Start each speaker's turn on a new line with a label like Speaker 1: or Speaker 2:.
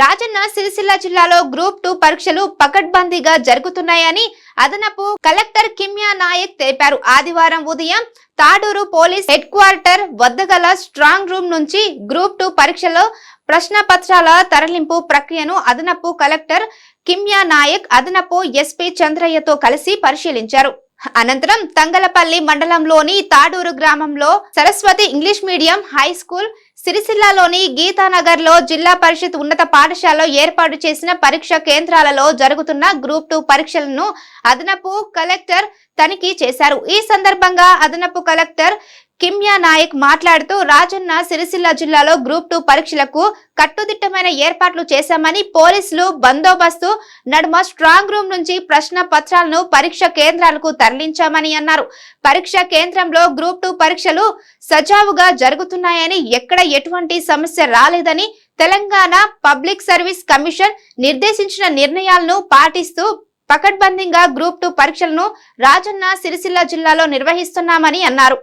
Speaker 1: రాజన్న సిరిసిల్ల జిల్లాలో group two పరీక్షలు పకడ్బందీగా జరుగుతున్నాయని అదనపు కలెక్టర్ కిమ్యా నాయక్ తెలిపారు. ఆదివారం ఉదయం తాడూరు పోలీస్ హెడ్ క్వార్టర్ వద్ద గల స్ట్రాంగ్ రూమ్ నుంచి గ్రూప్ టూ పరీక్షలో ప్రశ్న పత్రాల తరలింపు ప్రక్రియను అదనపు కలెక్టర్ కిమ్యా నాయక్ అదనపు ఎస్పీ చంద్రయ్యతో కలిసి పరిశీలించారు. అనంతరం తంగలపల్లి మండలంలోని తాడూరు గ్రామంలో Saraswati English medium high school సిరిసిల్లలోని గీతానగర్లో జిల్లా పరిషత్ ఉన్నత పాఠశాలలో ఏర్పాటు చేసిన పరీక్ష కేంద్రాలలో జరుగుతున్న గ్రూప్ టూ పరీక్షలను అదనపు కలెక్టర్ తనిఖీ చేశారు. ఈ సందర్భంగా అదనపు కలెక్టర్ కిమ్యా నాయక్ మాట్లాడుతూ రాజన్న సిరిసిల్ల జిల్లాలో గ్రూప్ టూ పరీక్షలకు కట్టుదిట్టమైన ఏర్పాట్లు చేశామని పోలీసులు బందోబస్తు నడుమ స్ట్రాంగ్ రూమ్ నుంచి ప్రశ్న పత్రాలను పరీక్ష కేంద్రాలకు తరలించామని అన్నారు. పరీక్ష కేంద్రంలో గ్రూప్ టూ పరీక్షలు సజావుగా జరుగుతున్నాయని ఎక్కడ ఎటువంటి సమస్య రాలేదని తెలంగాణ పబ్లిక్ సర్వీస్ కమిషన్ నిర్దేశించిన నిర్ణయాలను పాటిస్తూ పకడ్బందీగా గ్రూప్ టూ పరీక్షలను రాజన్న సిరిసిల్ల జిల్లాలో నిర్వహిస్తున్నామని అన్నారు.